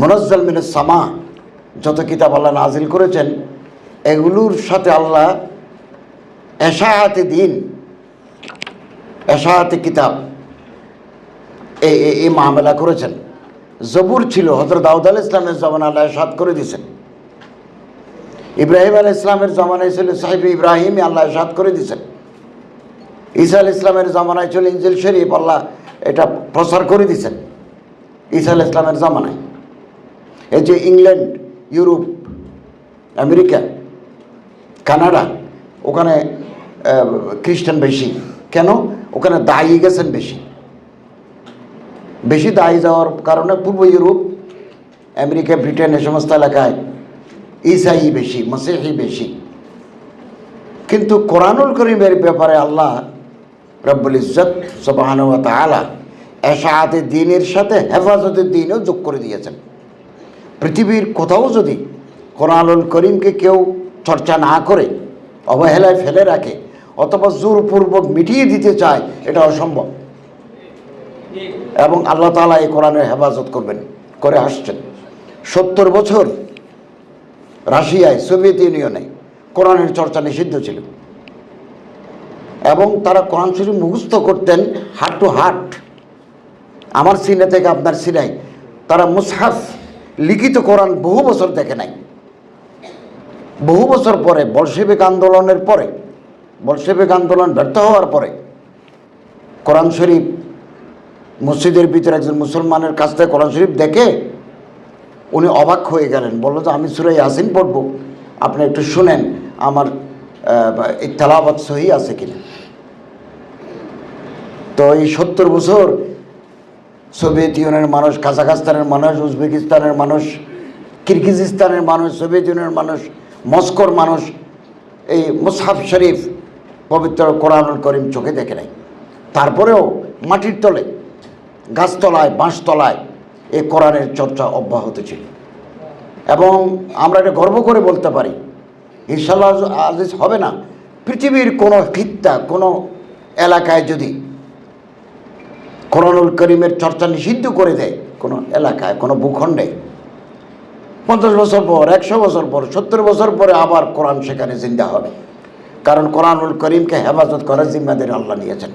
মনজ্জল মিনের সামা, যত কিতাব আল্লাহ নাজিল করেছেন, এগুলোর সাথে আল্লাহ এশাহাতে দিন এশাহাতে কিতাব, এই মামলা করেছেন। জবুর ছিল হজরত দাউদ আল ইসলামের জমান আল্লাহ এশাদ করে দিয়েছেন। ইব্রাহিম আল ইসলামের জমানায় ছিল, সাহেব ইব্রাহিম আল্লাহ এশাদ করে দিয়েছেন। ঈসা আল ইসলামের জমানায় ছিল ইঞ্জিল শরীফ আল্লাহ এটা প্রচার করে দিয়েছেন। ঈসা আল ইসলামের জমানায়। এই যে ইংল্যান্ড ইউরোপ আমেরিকা কানাডা ওখানে খ্রিস্টান বেশি। কেন? ওখানে দায়ী গেছেন বেশি। বেশি দায়ী যাওয়ার কারণে পূর্ব ইউরোপ, আমেরিকা, ব্রিটেন এ সমস্ত এলাকায় ইসাই বেশি, মসেহি বেশি। কিন্তু কোরআনুল করিমের ব্যাপারে আল্লাহ রব্বুল ইজ্জত সবাহানু তালা এশাহাতে দিনের সাথে হেফাজতের দিনও যোগ করে দিয়েছেন। পৃথিবীর কোথাও যদি কোরআনুল করিমকে কেউ চর্চা না করে, অবহেলায় ফেলে রাখে, অথবা জোরপূর্বক মিটিয়ে দিতে চায়, এটা অসম্ভব। এবং আল্লাহ তাআলা এই কোরআনের হেফাজত করবেন, করে আসছেন। সত্তর বছর রাশিয়ায় সোভিয়েত ইউনিয়নে কোরআনের চর্চা নিষিদ্ধ ছিল। এবং তারা কোরআন শরীফ মুখস্থ করতেন হাট টু হাট আমার সিনে থেকে আপনার সিনাই তারা মুসহাফ লিখিত কোরআন বহু বছর দেখে নাই। বহু বছর পরে বলশেবিক আন্দোলনের পরে বলশেবিক আন্দোলন ব্যর্থ হওয়ার পরে কোরআন শরীফ মসজিদের ভিতরে একজন মুসলমানের কাছ থেকে কোরআন শরীফ দেখে উনি অবাক হয়ে গেলেন। বলল যে, আমি সুরাই ইয়াসিন পড়ব। আপনি একটু শুনেন আমার তেলাবাত সহি আছে কিনা? তো এই সত্তর বছর সোভিয়েত ইউনিয়নের মানুষ, কাজাখাস্তানের মানুষ, উজবেকিস্তানের মানুষ, কিরগিজিস্তানের মানুষ, সোভিয়েত ইউনিয়নের মানুষ, মস্কোর মানুষ, এই মুসাফ শরীফ, পবিত্র কোরআনুল করিম চোখে দেখে নাই। তারপরেও মাটির তলে, গাছতলায়, বাঁশতলায় এই কোরআনের চর্চা অব্যাহত ছিল। এবং আমরা এটা গর্ব করে বলতে পারি ইনশাল্লাহ আদেশ হবে না। পৃথিবীর কোনো খিত্তা কোনো এলাকায় যদি কোরআনুল করিমের চর্চা নিষিদ্ধ করে দেয়। কোনো এলাকায়, কোনো ভূখণ্ডে। পঞ্চাশ বছর পর, একশো বছর পর, সত্তর বছর পরে আবার কোরআন সেখানে জিন্দা হবে। কারণ কোরআনুল করিমকে হেফাজত করার জিম্মাদের আল্লাহ নিয়েছেন।